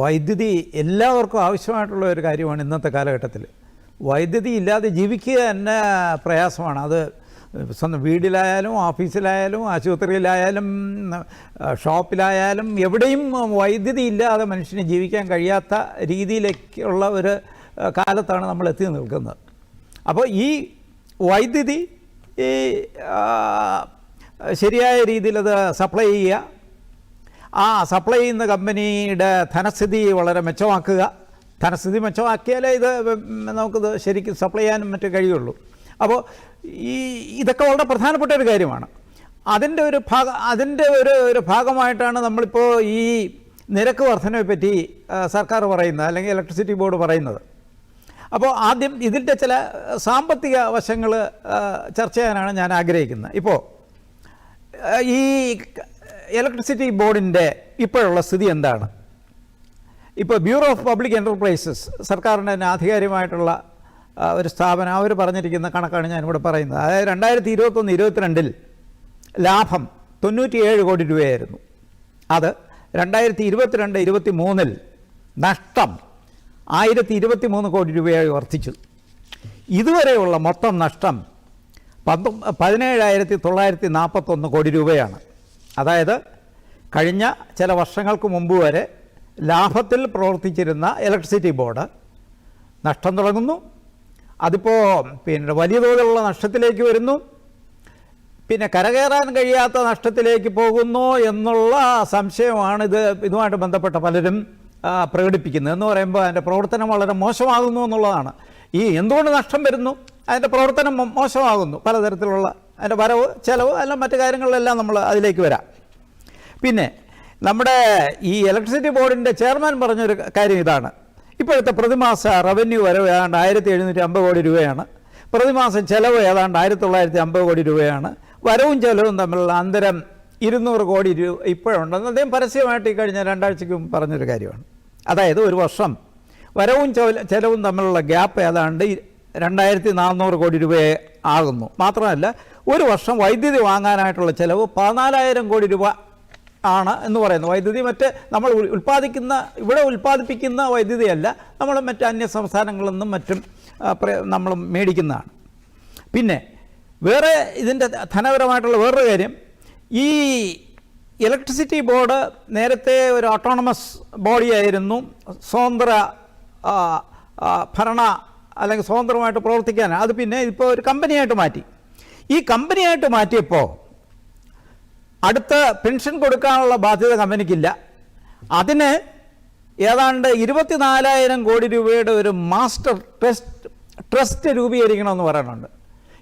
വൈദ്യുതി എല്ലാവർക്കും ആവശ്യമായിട്ടുള്ള ഒരു കാര്യമാണ് ഇന്നത്തെ കാലഘട്ടത്തിൽ. വൈദ്യുതി ഇല്ലാതെ ജീവിക്കുക തന്നെ പ്രയാസമാണ്. അത് സ്വന്തം വീടിലായാലും ഓഫീസിലായാലും ആശുപത്രിയിലായാലും ഷോപ്പിലായാലും എവിടെയും വൈദ്യുതി ഇല്ലാതെ മനുഷ്യന് ജീവിക്കാൻ കഴിയാത്ത രീതിയിലേക്കുള്ള ഒരു കാലത്താണ് നമ്മൾ എത്തി നിൽക്കുന്നത്. അപ്പോൾ ഈ വൈദ്യുതി ശരിയായ രീതിയിൽ അത് സപ്ലൈ ചെയ്യുക ആ സപ്ലൈ ചെയ്യുന്ന കമ്പനിയുടെ ധനസ്ഥിതി വളരെ മെച്ചമാക്കുക. ധനസ്ഥിതി മെച്ചമാക്കിയാലേ ഇത് നമുക്കിത് ശരിക്കും സപ്ലൈ ചെയ്യാനും മറ്റേ കഴിയുള്ളൂ. അപ്പോൾ ഈ ഇതൊക്കെ വളരെ പ്രധാനപ്പെട്ട ഒരു കാര്യമാണ്. അതിന്റെ ഒരു ഭാഗ അതിന്റെ ഒരു ഒരു ഭാഗമായിട്ടാണ് നമ്മളിപ്പോൾ ഈ നിരക്ക് വർധനയെ പറ്റി സർക്കാർ പറയുന്നത് അല്ലെങ്കിൽ ഇലക്ട്രിസിറ്റി ബോർഡ് പറയുന്നത്. അപ്പോൾ ആദ്യം ഇതിന്റെ ചില സാമ്പത്തിക വശങ്ങൾ ചർച്ച ചെയ്യാനാണ് ഞാൻ ആഗ്രഹിക്കുന്നത്. ഇപ്പോൾ ഈ ഇലക്ട്രിസിറ്റി ബോർഡിന്റെ ഇപ്പോഴുള്ള സ്ഥിതി എന്താണ്? ഇപ്പോൾ ബ്യൂറോ ഓഫ് പബ്ലിക് എന്റർപ്രൈസസ് സർക്കാരിന്റെ തന്നെ ആധികാരികമായിട്ടുള്ള ഒരു സ്ഥാപനം അവർ പറഞ്ഞിരിക്കുന്ന കണക്കാണ് ഞാനിവിടെ പറയുന്നത്. അതായത് രണ്ടായിരത്തി ഇരുപത്തൊന്ന് ഇരുപത്തിരണ്ടിൽ ലാഭം തൊണ്ണൂറ്റിയേഴ് കോടി രൂപയായിരുന്നു. അത് രണ്ടായിരത്തി ഇരുപത്തിരണ്ട് ഇരുപത്തി മൂന്നിൽ നഷ്ടം ആയിരത്തി ഇരുപത്തി മൂന്ന് കോടി രൂപയായി വർദ്ധിച്ചു. ഇതുവരെയുള്ള മൊത്തം നഷ്ടം പന്തൊ പതിനേഴായിരത്തി തൊള്ളായിരത്തി നാൽപ്പത്തൊന്ന് കോടി രൂപയാണ്. അതായത് കഴിഞ്ഞ ചില വർഷങ്ങൾക്ക് മുമ്പ് വരെ ലാഭത്തിൽ പ്രവർത്തിച്ചിരുന്ന ഇലക്ട്രിസിറ്റി ബോർഡ് നഷ്ടം തുടങ്ങുന്നു. അതിപ്പോൾ പിന്നെ വലിയ തോതിലുള്ള നഷ്ടത്തിലേക്ക് വരുന്നു. പിന്നെ കരകയറാൻ കഴിയാത്ത നഷ്ടത്തിലേക്ക് പോകുന്നു എന്നുള്ള സംശയമാണ് ഇത് ഇതുമായിട്ട് ബന്ധപ്പെട്ട പലരും പ്രകടിപ്പിക്കുന്നത്. എന്ന് പറയുമ്പോൾ അതിന്റെ പ്രവർത്തനം വളരെ മോശമാകുന്നു എന്നുള്ളതാണ്. ഈ എന്തുകൊണ്ട് നഷ്ടം വരുന്നു? അതിന്റെ പ്രവർത്തനം മോശമാകുന്നു പലതരത്തിലുള്ള അതിന്റെ വരവ് ചിലവ് എല്ലാം മറ്റു കാര്യങ്ങളിലെല്ലാം നമ്മൾ അതിലേക്ക് വരാം. പിന്നെ നമ്മുടെ ഈ ഇലക്ട്രിസിറ്റി ബോർഡിന്റെ ചെയർമാൻ പറഞ്ഞൊരു കാര്യം ഇതാണ്. ഇപ്പോഴത്തെ പ്രതിമാസ റവന്യൂ വരവ് ഏതാണ്ട് ആയിരത്തി എഴുന്നൂറ്റി അമ്പത് കോടി രൂപയാണ്. പ്രതിമാസം ചെലവ് ഏതാണ്ട് ആയിരത്തി തൊള്ളായിരത്തി അമ്പത് കോടി രൂപയാണ്. വരവും ചെലവും തമ്മിലുള്ള അന്തരം ഇരുന്നൂറ് കോടി രൂപ ഇപ്പോഴുണ്ടെന്ന് അദ്ദേഹം പരസ്യമായിട്ട് ഈ കഴിഞ്ഞ രണ്ടാഴ്ചയ്ക്ക് മുമ്പ് പറഞ്ഞൊരു കാര്യമാണ്. അതായത് ഒരു വർഷം വരവും ചെല- ചെലവും തമ്മിലുള്ള ഗ്യാപ്പ് ഏതാണ്ട് രണ്ടായിരത്തി നാനൂറ് കോടി രൂപയെ ആകുന്നു. മാത്രമല്ല ഒരു വർഷം വൈദ്യുതി വാങ്ങാനായിട്ടുള്ള ചിലവ് പതിനാലായിരം കോടി രൂപ ആണ് എന്ന് പറയുന്നു. വൈദ്യുതി മറ്റ് നമ്മൾ ഉൽ- ഉൽപ്പാദിക്കുന്ന ഇവിടെ ഉൽപ്പാദിപ്പിക്കുന്ന വൈദ്യുതിയല്ല നമ്മൾ മറ്റ് അന്യ സംസ്ഥാനങ്ങളിൽ നിന്നും മറ്റും നമ്മൾ മേടിക്കുന്നതാണ്. പിന്നെ വേറെ ഇതിന്റെ ധനപരമായിട്ടുള്ള വേറൊരു കാര്യം ഈ ഇലക്ട്രിസിറ്റി ബോർഡ് നേരത്തെ ഒരു ഓട്ടോണമസ് ബോഡിയായിരുന്നു സ്വതന്ത്ര ഭരണ അല്ലെങ്കിൽ സ്വതന്ത്രമായിട്ട് പ്രവർത്തിക്കാൻ. അത് പിന്നെ ഇപ്പോൾ ഒരു കമ്പനിയായിട്ട് മാറ്റി. ഈ കമ്പനിയായിട്ട് മാറ്റിയപ്പോൾ അടുത്ത പെൻഷൻ കൊടുക്കാനുള്ള ബാധ്യത കമ്പനിക്കില്ല. അതിന് ഏതാണ്ട് ഇരുപത്തിനാലായിരം കോടി രൂപയുടെ ഒരു മാസ്റ്റർ ട്രസ്റ്റ് ട്രസ്റ്റ് രൂപീകരിക്കണമെന്ന് പറയുന്നുണ്ട്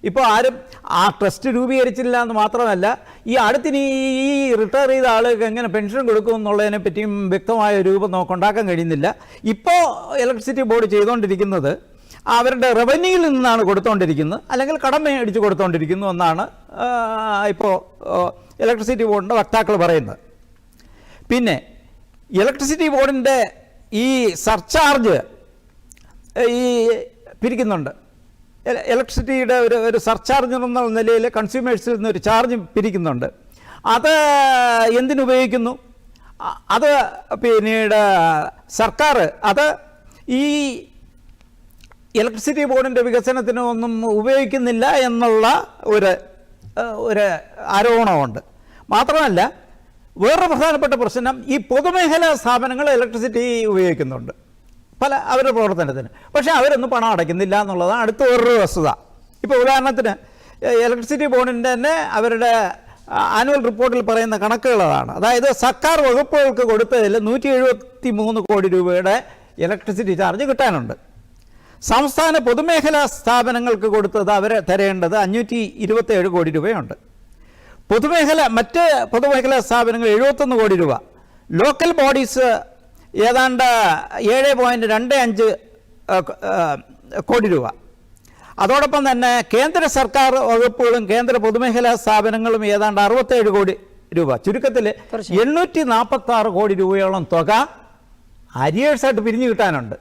ഇപ്പോൾ ആരും ആ ട്രസ്റ്റ് രൂപീകരിച്ചില്ല എന്ന് മാത്രമല്ല ഈ അടുത്തിന് ഈ റിട്ടയർ ചെയ്ത ആളുകൾക്ക് എങ്ങനെ പെൻഷൻ കൊടുക്കും എന്നുള്ളതിനെ പറ്റിയും വ്യക്തമായ രൂപം നമുക്ക് ഉണ്ടാക്കാൻ കഴിയുന്നില്ല. ഇപ്പോൾ ഇലക്ട്രിസിറ്റി ബോർഡ് ചെയ്തുകൊണ്ടിരിക്കുന്നത് അവരുടെ റവന്യൂയിൽ നിന്നാണ് കൊടുത്തുകൊണ്ടിരിക്കുന്നത് അല്ലെങ്കിൽ കടം മേടിച്ച് കൊടുത്തുകൊണ്ടിരിക്കുന്നു എന്നാണ് ഇപ്പോൾ ഇലക്ട്രിസിറ്റി ബോർഡിന്റെ വക്താക്കൾ പറയുന്നത്. പിന്നെ ഇലക്ട്രിസിറ്റി ബോർഡിന്റെ ഈ സർചാർജ് ഈ പിരിക്കുന്നുണ്ട്. ഇലക്ട്രിസിറ്റിയുടെ ഒരു ഒരു സർചാർജ് എന്ന നിലയിൽ കൺസ്യൂമേഴ്സിൽ നിന്ന് ഒരു ചാർജ് പിരിക്കുന്നുണ്ട്. അത് എന്തിനുപയോഗിക്കുന്നു? അത് പിന്നീട് സർക്കാർ അത് ഈ ഇലക്ട്രിസിറ്റി ബോർഡിന്റെ വികസനത്തിന് ഒന്നും ഉപയോഗിക്കുന്നില്ല എന്നുള്ള ഒരു ഒരു ആരോപണമുണ്ട്. മാത്രമല്ല വേറെ പ്രധാനപ്പെട്ട പ്രശ്നം ഈ പൊതുമേഖലാ സ്ഥാപനങ്ങൾ ഇലക്ട്രിസിറ്റി ഉപയോഗിക്കുന്നുണ്ട്. പല അവരുടെ പ്രവർത്തനത്തിന്. പക്ഷേ അവരൊന്നും പണം അടയ്ക്കുന്നില്ല എന്നുള്ളതാണ് അടുത്ത വേറൊരു വസ്തുത. ഇപ്പോൾ ഉദാഹരണത്തിന് ഇലക്ട്രിസിറ്റി ബോർഡിന്റെ തന്നെ അവരുടെ ആനുവൽ റിപ്പോർട്ടിൽ പറയുന്ന കണക്കുകൾ അതാണ് അതായത് സർക്കാർ വകുപ്പുകൾക്ക് കൊടുത്തതിൽ നൂറ്റി എഴുപത്തി മൂന്ന് കോടി രൂപയുടെ ഇലക്ട്രിസിറ്റി ചാർജ് കിട്ടാനുണ്ട്. സംസ്ഥാന പൊതുമേഖലാ സ്ഥാപനങ്ങൾക്ക് കൊടുത്തത് അവർ തരേണ്ടത് അഞ്ഞൂറ്റി ഇരുപത്തേഴ് കോടി രൂപയുണ്ട്. പൊതുമേഖല മറ്റ് പൊതുമേഖലാ സ്ഥാപനങ്ങൾ എഴുപത്തൊന്ന് കോടി രൂപ. ലോക്കൽ ബോഡീസ് ഏതാണ്ട് ഏഴ് പോയിന്റ് രണ്ട് അഞ്ച് കോടി രൂപ. അതോടൊപ്പം തന്നെ കേന്ദ്ര സർക്കാർ വകുപ്പുകളും കേന്ദ്ര പൊതുമേഖലാ സ്ഥാപനങ്ങളും ഏതാണ്ട് അറുപത്തേഴ് കോടി രൂപ. ചുരുക്കത്തിൽ എണ്ണൂറ്റി നാൽപ്പത്തി ആറ് കോടി രൂപയോളം തുക അരിയേഴ്സായിട്ട് പിരിഞ്ഞു കിട്ടാനുണ്ട്.